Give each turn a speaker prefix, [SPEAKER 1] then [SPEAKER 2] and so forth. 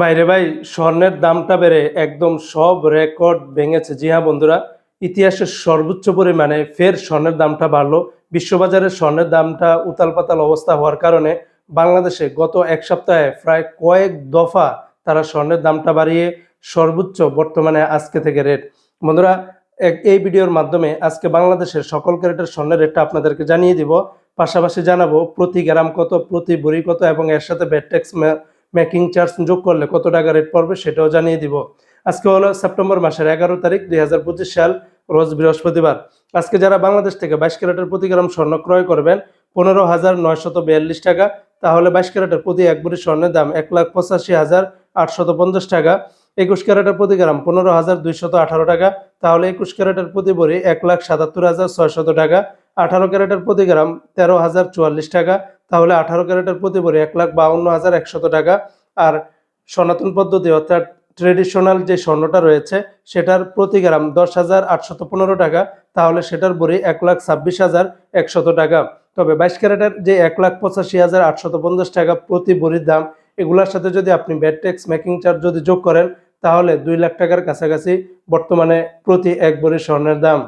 [SPEAKER 1] বাইরে ভাই, স্বর্ণের দামটা বেড়ে একদম সব রেকর্ড ভেঙেছে। জি হ্যাঁ বন্ধুরা, ইতিহাসের সর্বোচ্চ পরিমাণে ফের স্বর্ণের দামটা বাড়লো। বিশ্ববাজারে স্বর্ণের দামটা উতাল পাতাল অবস্থা হওয়ার কারণে বাংলাদেশে গত এক সপ্তাহে প্রায় কয়েক দফা তারা স্বর্ণের দামটা বাড়িয়ে সর্বোচ্চ বর্তমানে আজকে থেকে রেট। বন্ধুরা এই ভিডিওর মাধ্যমে আজকে বাংলাদেশের সকল ক্যারেটের স্বর্ণের রেটটা আপনাদেরকে জানিয়ে দিব। পাশাপাশি জানাব প্রতি গ্রাম কত, প্রতি ভরি কত এবং এর সাথে ব্যাট ট্যাক্স মেকিং চার্জ যোগ করলে কত টাকা রেট পড়বে সেটাও জানিয়ে দিব। আজকে হলো সেপ্টেম্বর মাসের এগারো তারিখ দুই হাজার পঁচিশ সাল, রোজ বৃহস্পতিবার। আজকে যারা বাংলাদেশ থেকে বাইশ ক্যারেটের প্রতি গ্রাম স্বর্ণ ক্রয় করবেন, পনেরো হাজার নয়শত বিয়াল্লিশ টাকা, তাহলে বাইশ ক্যারেটের প্রতি এক ভরি স্বর্ণের দাম এক লাখ পঁচাশি হাজার আটশত পঞ্চাশ টাকা। একুশ ক্যারেটের প্রতি গ্রাম পনেরো হাজার দুইশত আঠারো টাকা, তাহলে একুশ ক্যারেটের প্রতি ভরি এক লাখ সাতাত্তর হাজার ছয়শত টাকা। আঠারো ক্যারেটের প্রতি গ্রাম তেরো হাজার চুয়াল্লিশ টাকা তাহলে আঠারো ক্যারেটের প্রতি ভরি এক লাখ বাউন্ন হাজার একশত টাকা। আর সনাতন পদ্ধতি অর্থাৎ ট্রেডিশনাল যে স্বর্ণটা রয়েছে, সেটার প্রতি গ্রাম দশ হাজার আটশত পনেরো টাকা, তাহলে সেটার বড়ি এক লাখ ছাব্বিশ হাজার একশত টাকা। তবে বাইশ ক্যারেটের যে এক লাখ পঁচাশি হাজার আটশত পঞ্চাশ টাকা প্রতি বড়ির দাম, এগুলোর সাথে যদি আপনি ব্যাট ট্যাক্স মেকিং চার্জ যদি যোগ করেন, তাহলে দুই লাখ টাকার কাছাকাছি বর্তমানে প্রতি এক বড়ি স্বর্ণের দাম।